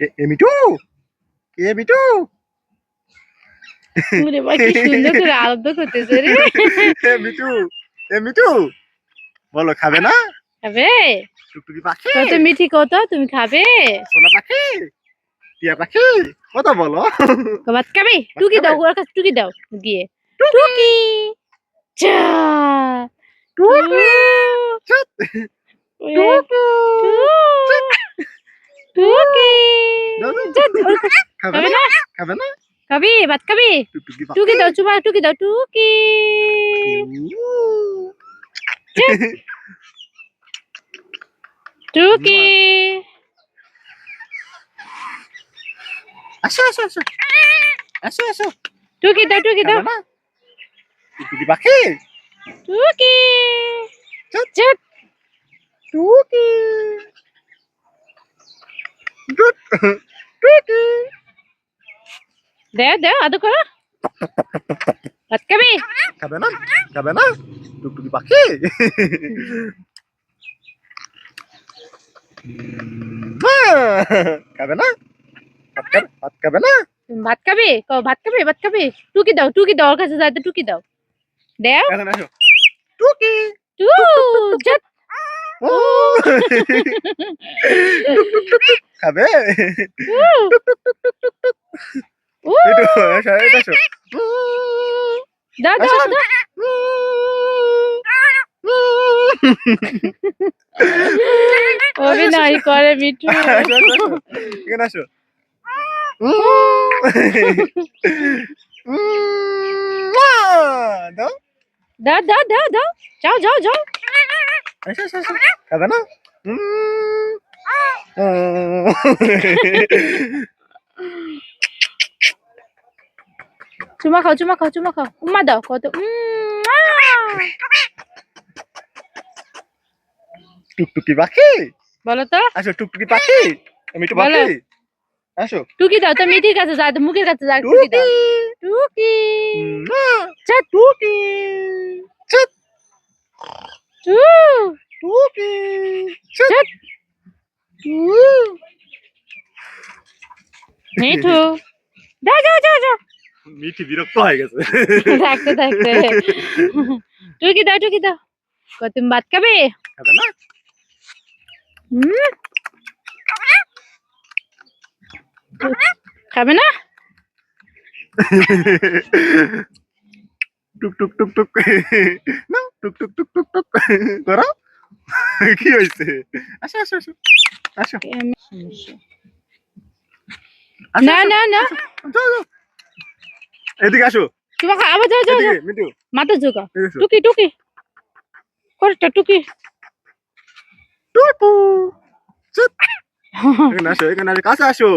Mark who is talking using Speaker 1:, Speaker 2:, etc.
Speaker 1: এ- এ মিঠু এ
Speaker 2: ওরে ভাই কি সুন্দর করে আলাদা করতেছে রে।
Speaker 1: এ মিঠু এ মিঠু বলো খাবে না?
Speaker 2: খাবে?
Speaker 1: টুকটুকি পাখি!
Speaker 2: কত মিঠি কত? তুমি খাবে?
Speaker 1: সোনা পাখি! টিয়া পাখি! কত বলো?
Speaker 2: ভাত খাবে? টুকি দাও ওর কাছে টুকি দাও গিয়ে। টুকি! চা!
Speaker 1: টুকি! চুপ।
Speaker 2: টুকি
Speaker 1: দাও, দাও।
Speaker 2: যা, ওর কাছে-
Speaker 1: খাবে
Speaker 2: খাবে
Speaker 1: না
Speaker 2: না
Speaker 1: খাবে না
Speaker 2: খাবি ভাত খাবি
Speaker 1: টুকটুকি
Speaker 2: টুকি দাও চুমা টুকি দাও টুকি টুকি
Speaker 1: আসো আসো আসো আসো আসো
Speaker 2: টুকি দাও টুকি দাও
Speaker 1: খাবে না টুকটুকি পাখি
Speaker 2: টুকি
Speaker 1: চুপ।
Speaker 2: চুপ
Speaker 1: টুকি গুড টুকি
Speaker 2: দেও দেও আদো করো ভাত খাবি
Speaker 1: খাবে না খাবে না টুকটুকি পাখি খাবে না ভাত খাবে না
Speaker 2: ভাত খাবি ভাত খাবি ভাত খাবি টুকি দাও টুকি দাও ওর কাছে যাইতে টুকি দাও দেও
Speaker 1: টুকি
Speaker 2: টু।
Speaker 1: খাবে
Speaker 2: অভিনয় করে মিঠু।
Speaker 1: এখানে আসো দাও
Speaker 2: দাও দাও। যাও যাও
Speaker 1: না?
Speaker 2: চুমা খাও চুমা খাও চুমা খাও উম্মা দাও কত!
Speaker 1: টুকটুকি পাখি
Speaker 2: বলো তো
Speaker 1: আসো টুকটুকি পাখি মিঠু পাখি
Speaker 2: বলো।
Speaker 1: আসো
Speaker 2: টুকি দাও তো মিঠির কাছে তো মুখের কাছে যাও টুকি দাও টুকি
Speaker 1: চা টুকি চা
Speaker 2: টু
Speaker 1: টুকি
Speaker 2: চুপ। মিঠু দাও যাও যাও যাও
Speaker 1: মিঠি বিরক্ত হয়ে গেছে।
Speaker 2: থাকতে থাকতে টুকি দাও টুকি দাও। তুমি ভাত খাবে?
Speaker 1: খাবে না।
Speaker 2: হুম। খাবে না?
Speaker 1: টুক টুক টুক টুক। না টুক টুক টুক টুক টুক। করো কি হয়েছে? আসো আসো আসো। আসো।
Speaker 2: না না না।
Speaker 1: এদিকে আসো।
Speaker 2: তোমাকে আবার যাও যাও
Speaker 1: এদিকে মিটু
Speaker 2: মাথা ঝোঁকা। টুকি। টুকি। করটা টুকি।
Speaker 1: টুকু চুপ। এখানে আসো এখানে আসো। কাছে আসো।